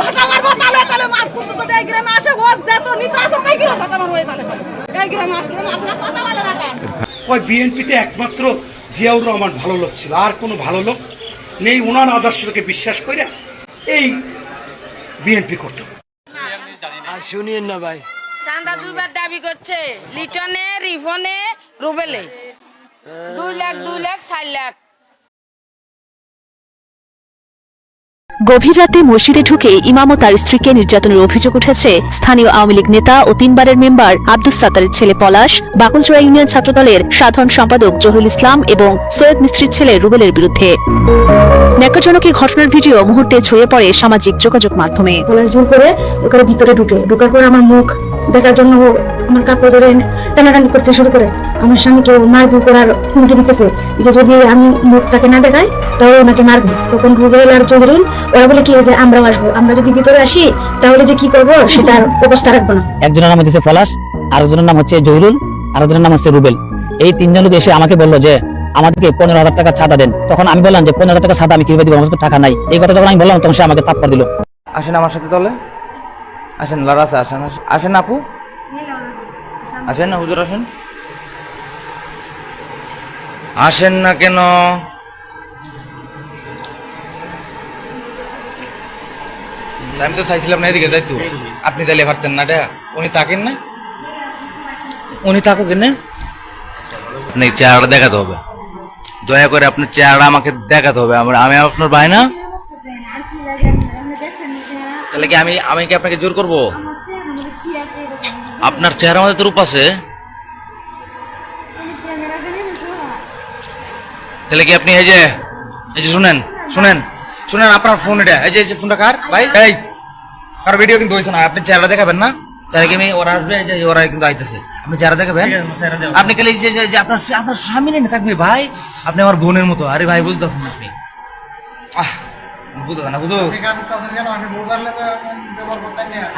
ঝাঁটা মারবো তালে তালে মাছ কুটতে যদি এই গ্রামে আসে ও যেত নিতে আসে তাই গিয়ে ঝাঁটা মারবো এই তালে তালে। এই গ্রামে আসলে আপনার কথা বলে না ওই বিএনপিতে একমাত্র জিয়াউর রহমান ভালো লোক ছিল আর কোনো ভালো লোক নেই ওনার আদর্শকে বিশ্বাস করে এই বিএনপি করতে। আর শুনিয়েন না ভাই। চান্দা দুইবার দাবি করছে লিটনে রিফনে রুবেলে। দুই লাখ দুই লাখ চার লাখ। গভীর রাতে মসজিদে ঢুকে ইমাম ও তার স্ত্রীকে নির্যাতনের অভিযোগ উঠেছে। স্থানীয় আওয়ামী লীগ নেতা ও তিনবারের মেম্বার আব্দুল সাতারের ছেলে পলাশ বাকুলচোড়া ইউনিয়ন ছাত্রদলের সাধারণ সম্পাদক জহুরুল ইসলাম এবং সৈয়দ মিস্ত্রির ছেলে রুবেলের বিরুদ্ধে। ন্যাকাজনক এই ঘটনার ভিডিও মুহূর্তে ছড়িয়ে পড়ে সামাজিক যোগাযোগ মাধ্যমে। করে ভিতরে ঢুকে। ঢোকার পর আমার মুখ দেখার জন্য আমার কাপড় ধরে টানাটানি করতে শুরু করে। আমার স্বামীকে মারবো করার হুমকি দিতেছে যে যদি আমি মুখটাকে না দেখাই তাহলে ওনাকে মারবো। তখন রুবেল আর জহরুল ওরা বলে কি যে আমরাও আসব। আমরা যদি ভিতরে আসি তাহলে যে কি করব সেটার ব্যবস্থা রাখব না। একজনের নাম হচ্ছে পলাশ আরেকজনের নাম হচ্ছে জহিরুল আরেকজনের নাম হচ্ছে রুবেল। এই তিনজন লোক এসে আমাকে বলল যে আমাদেরকে পনেরো হাজার টাকা ছাদা দেন। তখন আমি বললাম যে পনেরো হাজার টাকা ছাদা আমি কীভাবে দিব? আমার টাকা নাই। এই কথা যখন আমি বললাম তখন সে আমাকে তাপ্পর দিল। আসেন আমার সাথে তাহলে। আসেন লারাসে আসেন আসেন। আপু। আসেন না, হুজুর, আসেন। আসেন না কেন? আমি তো চাইছিলাম না এদিকে তাই তো আপনি তাহলে পারতেন না উনি তাকেন না? উনি তাকো কেন আপনি চেহারাটা দেখাতে হবে। দয়া করে আপনার চেহারা আমাকে দেখাতে হবে। আমি আপনার ভাই না? তাহলে কি আমি আমি কি আপনাকে জোর করব? আপনার চেহারা মধ্যে তো রূপ আছে। তাহলে কি আপনি এই যে এই যে শুনেন শুনেন শুনেন আপনার ফোন এটা। এই যে এই যে ফোনটা কার? ভাই এই কার ভিডিও কিন্তু হয়েছে না। আপনি চেহারা দেখাবেন না। তাহলে কি আমি ওরা আসবে এই যে ওরা কিন্তু আইতেছে। আপনি চেহারা দেখাবেন। আপনি খালি যে যে- আপনার আপনার স্বামী নেই থাকবে ভাই। আপনি আমার বোনের মতো। আরে ভাই বুঝতেছেন আপনি। আহ বুঝতে না বুঝো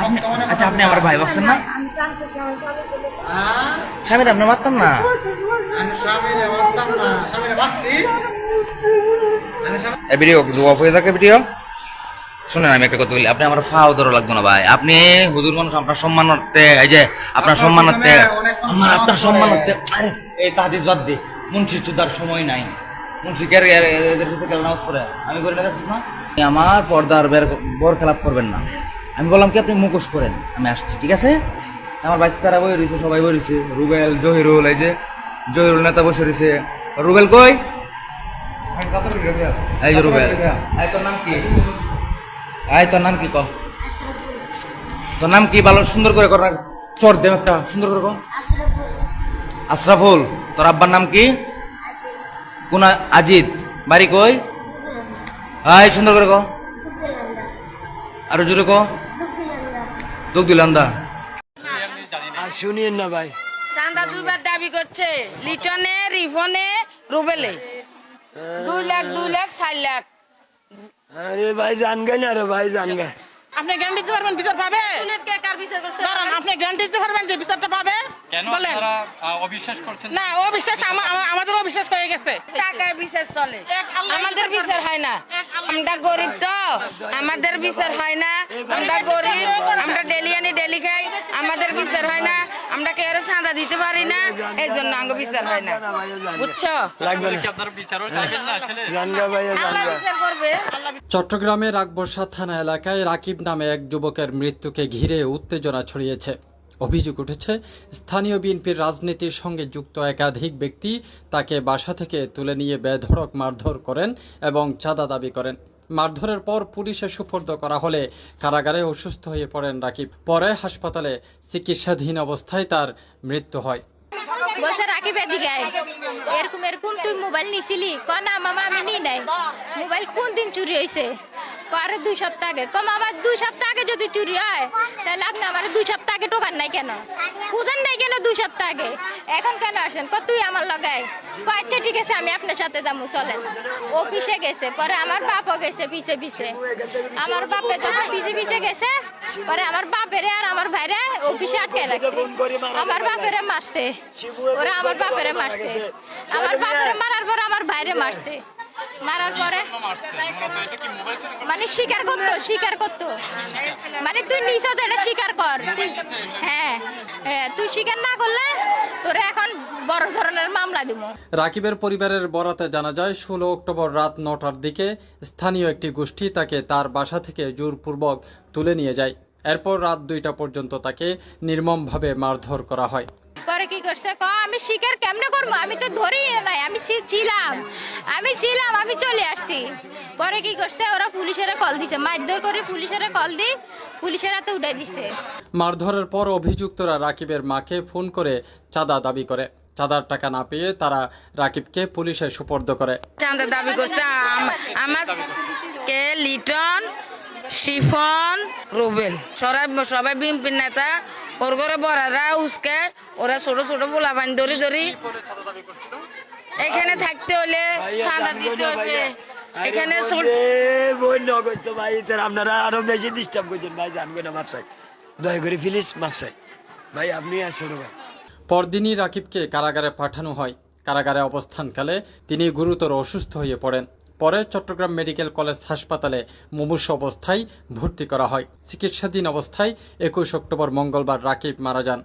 আপনি- আচ্ছা আপনি আমার ভাই ভাবছেন না স্বামীর আপনি মারতাম না ভিডিও কিন্তু হয়ে থাকে ভিডিও শুনেন আমি একটা কথা বলি আপনি আমার ফাও ধরো লাগতো না ভাই আপনি হুজুর মানুষ আপনার সম্মানার্থে এই যে আপনার সম্মানার্থে আমার আপনার সম্মানার্থে আরে এই তাহাদিস বাদ দে মুন্সি চুদার সময় নাই মুন্সি কে এদের সাথে কেন নামাজ পড়ে আমি করি না আমার পর্দার বের বর খেলাপ করবেন না। আমি বললাম কি, আপনি মুখোশ করেন আমি আসছি, ঠিক আছে? আমার বাইশ তারা বই রয়েছে, সবাই বই রয়েছে। রুবেল, জহিরুল, এই যে জহিরুল নেতা বসে রয়েছে। রুবেল কই? এই যে রুবেল। এই, তোর নাম কি? এই, তোর নাম কি ক? তোর নাম কি? ভালো, সুন্দর করে কর না। চর দে একটা সুন্দর করে কর। আশরাফুল। তোর আব্বার নাম কি? কোন আজিত। বাড়ি কই? হাই সুন্দর করে ক আরও জোরে ক দুঃখ দিলান্দা আর শুনিয়েন না ভাই। চান্দা দুইবার দাবি করছে লিটনে রিফনে রুবেলে। দুই লাখ দুই লাখ চার লাখ। আরে ভাই জান গে না রে ভাই জান গে। আপনি গ্যারান্টি দিতে পারবেন বিচার পাবে? কে কার বিচার করছে? দাঁড়ান আপনি গ্যারান্টি দিতে পারবেন যে বিচারটা পাবে? কেন বলেন। আপনারা অবিশ্বাস করছেন? না ও বিশ্বাস আমা- আমা- আমাদেরও বিশ্বাস হয়ে গেছে। টাকায় বিচার চলে। আমাদের বিচার হয় না। আমরা গরিব তো আমাদের বিচার হয় না। আমরা গরিব আমরা ডেলি আনি ডেলি খাই আমাদের বিচার হয় না। আমরা কেউ চাঁদা দিতে পারি না? এই জন্য আঙ্গ বিচার হয় না। বুঝছ? কি চট্টগ্রামের আকবরশাহ থানা এলাকায় রাকিব নামে এক যুবকের মৃত্যুকে ঘিরে উত্তেজনা ছড়িয়েছে। অভিযোগ উঠেছে, স্থানীয় বিএনপির রাজনীতির সঙ্গে যুক্ত একাধিক ব্যক্তি তাকে বাসা থেকে তুলে নিয়ে বেধড়ক মারধর করেন এবং চাঁদা দাবি করেন। মারধরের পর পুলিশে সুপর্দ করা হলে কারাগারে অসুস্থ হয়ে পড়েন রাকিব। পরে হাসপাতালে চিকিৎসাধীন অবস্থায় তার মৃত্যু হয়। বলছে, রাকিব, এদিকে আয়। এরকম এরকম তুই মোবাইল নিছিলি? ক না, মামা, আমি নিই নাই। মোবাইল কোন দিন চুরি হয়েছে আরে দুই সপ্তাহ আগে। কম আমার দুই সপ্তাহ আগে যদি চুরি হয়, তাহলে আপনি আমার দুই সপ্তাহ আগে টোকান নাই কেন? খুদেন নাই কেন দুই সপ্তাহ আগে? এখন কেন আসেন ক তুই আমার লগাই। ক আচ্ছা ঠিক আছে, আমি আপনার সাথে যাব, চলেন। ও পিছে গেছে, পরে আমার বাপও গেছে পিছে পিছে। আমার বাপে যখন পিছে পিছে গেছে, পরে আমার বাপেরে আর আমার ভাইরে অফিসে আটকে রাখছে। আমার বাপেরে মারছে। ওরা আমার বাপেরে মারছে। আমার বাপেরে মারার পর আমার ভাইরে মারছে। মারার পরে? মানে স্বীকার করতো স্বীকার করতো। মানে তুই নিছ তো এটা স্বীকার কর হ্যাঁ হ্যাঁ, তুই স্বীকার না করলে তোরে এখন বড় ধরনের মামলা দিব। রাকিবের পরিবারের বরাতে জানা যায় ষোলো অক্টোবর রাত নটার দিকে স্থানীয় একটি গোষ্ঠী তাকে তার বাসা থেকে জোরপূর্বক তুলে নিয়ে যায়। এরপর রাত দুইটা পর্যন্ত তাকে নির্মমভাবে মারধর করা হয়। পরে কি করছে? ক আমি স্বীকার কেমনে করব? আমি তো ধরি নাই আমি ছিলাম। আমি ছিলাম আমি চলে আসছি। পরে কি করছে ওরা পুলিশের কল দিছে। মারধর করে পুলিশের কল দি পুলিশেরা তো উঠাই দিছে। মারধরের পর অভিযুক্তরা রাকিবের মাকে ফোন করে চাঁদা দাবি করে। চাঁদার টাকা না পেয়ে তারা রাকিবকে পুলিশে সুপর্দ করে। চাঁদা দাবি করছে আম- আমার কে লিটন শিফন রুবেল। সবাই সবাই বিএনপির নেতা ওর ঘরে বড়ারা উসকে ওরা ছোট ছোট পোলা পানি ধরি ধরি। এখানে থাকতে হলে চাঁদা দিতে হবে। এখানে ভাই আপনারা আরও বেশি ডিস্টার্ব করছেন ভাই জানবে না মাপসাই দয়া করে প্লিজ মাপসাই ভাই আপনি ছোট ভাই। পরদিনই রাকিবকে কারাগারে পাঠানো হয়। কারাগারে অবস্থানকালে তিনি গুরুতর অসুস্থ হয়ে পড়েন। পরে চট্টগ্রাম মেডিকেল কলেজ হাসপাতালে মুমূর্ষ অবস্থায় ভর্তি করা হয়। চিকিৎসাধীন অবস্থায় একুশ অক্টোবর মঙ্গলবার রাকিব মারা যান।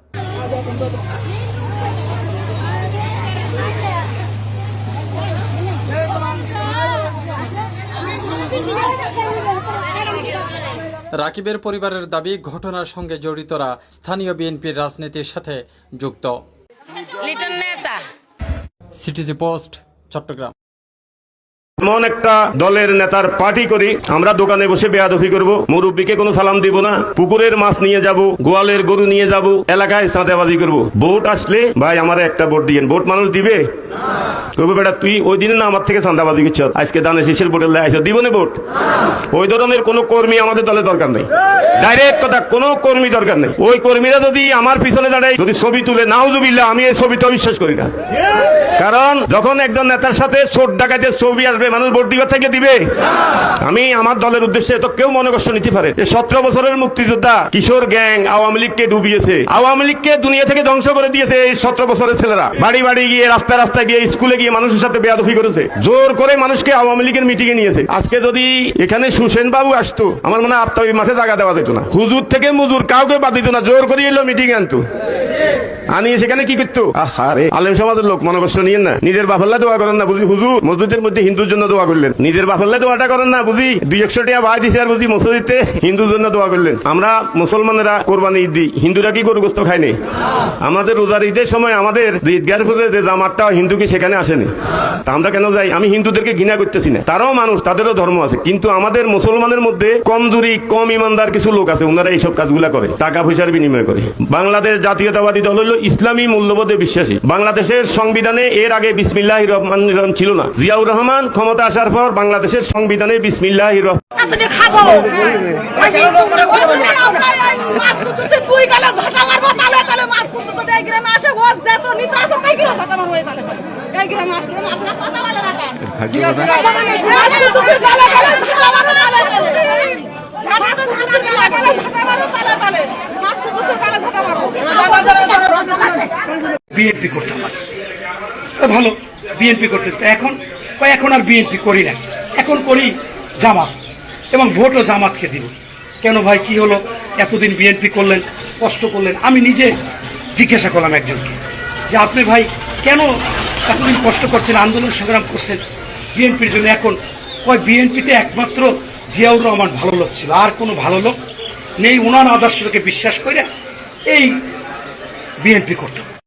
রাকিবের পরিবারের দাবি ঘটনার সঙ্গে জড়িতরা স্থানীয় বিএনপির রাজনীতির সাথে যুক্ত। CTG post Chattogram. এমন একটা দলের নেতার পার্টি করি, আমরা দোকানে বসে বেয়াদফি করব, মুরব্বীকে কোনো সালাম দিব না, পুকুরের মাছ নিয়ে যাব, গোয়ালের গরু নিয়ে যাব, এলাকায় সাঁতেবাজি করব। ভোট আসলে ভাই আমার একটা ভোট দিয়েন। ভোট মানুষ দিবে? তুই না আমার থেকে আজকে দানে শেষের ভোটের লাই দিব না ভোট? ওই ধরনের কোনো কর্মী আমাদের দরকার নেই। ডাইরেক্ট কথা, কোনো কর্মী দরকার নেই। ওই কর্মীরা যদি আমার পিছনে দাঁড়ায়, যদি ছবি তুলে আমি এই ছবিটা বিশ্বাস করি না। কারণ যখন একজন নেতার সাথে চোট ছবি আসবে মানুষ ভোট দিবার থেকে দিবে? আমি আমার দলের উদ্দেশ্যে তো কেউ মনে কষ্ট নিতে পারে। সতেরো বছরের মুক্তিযোদ্ধা কিশোর গ্যাং আওয়ামী লীগকে ডুবিয়েছে। আওয়ামী লীগকে দুনিয়া থেকে ধ্বংস করে দিয়েছে এই সতেরো বছরের ছেলেরা। বাড়ি বাড়ি গিয়ে, রাস্তায় রাস্তায় গিয়ে, স্কুলে গিয়ে মানুষের সাথে বেয়াদফি করেছে। জোর করে মানুষকে আওয়ামী লীগের মিটিং এ নিয়েছে। আজকে যদি এখানে সুসেন বাবু আসতো, আমার মনে হয় আপনার মাঠে জায়গা দেওয়া যেত না। হুজুর থেকে মুজুর কাউকে বাদ দিত না, জোর করে এলো মিটিং আনতো। আনিয়ে সেখানে কি করতো? আরে আলেম সমাজের লোক মনে কষ্ট নিয়েন না। নিজের বাফল্লা দোয়া করেন না বুঝি? হুজুর, মসজিদের মধ্যে হিন্দুর জন্য দোয়া করলেন। নিজের বাফাল্লা দোয়াটা করেন না, বুঝি? দুই একশো টাকা ভাই দিছে আর বুঝি মসজিদে হিন্দুর জন্য দোয়া করলেন। আমরা মুসলমানেরা কোরবানি ঈদ দিই, হিন্দুরা কি গরু গোস্ত খায়নি আমাদের রোজার ঈদের সময় আমাদের যে ঈদগাহের ফলে যে জামাতটা হিন্দু কি সেখানে আসেনি তা আমরা কেন যাই? আমি হিন্দুদেরকে ঘৃণা করতেছি না। তারাও মানুষ, তাদেরও ধর্ম আছে। কিন্তু আমাদের মুসলমানের মধ্যে কমজোরি কম ইমানদার কিছু লোক আছে ওনারা এইসব কাজগুলা করে, টাকা পয়সার বিনিময় করে। বাংলাদেশ জাতীয়তাবাদী দল হলো ইসলামী মূল্যবোধে বিশ্বাসী। বাংলাদেশের সংবিধানে এর আগে বিসমিল্লাহ রহমান ছিল না। জিয়াউর রহমান ক্ষমতা আসার পর বাংলাদেশের সংবিধানে বিসমিল্লাহ বিএনপি করতে ভালো বিএনপি করতে। এখন এখন আর বিএনপি করি না। এখন করি জামাত এবং ভোটও জামাতকে দিব। কেন ভাই, কি হলো? এতদিন বিএনপি করলেন, কষ্ট করলেন। আমি নিজে জিজ্ঞাসা করলাম একজনকে যে, আপনি ভাই, কেন এতদিন কষ্ট করছেন, আন্দোলন সংগ্রাম করছেন? বিএনপির জন্য এখন কয়, বিএনপিতে একমাত্র জিয়াউর রহমান ভালো লোক ছিল। আর কোনো ভালো লোক নেই। ওনার আদর্শকে বিশ্বাস করে এই বিএনপি করতে।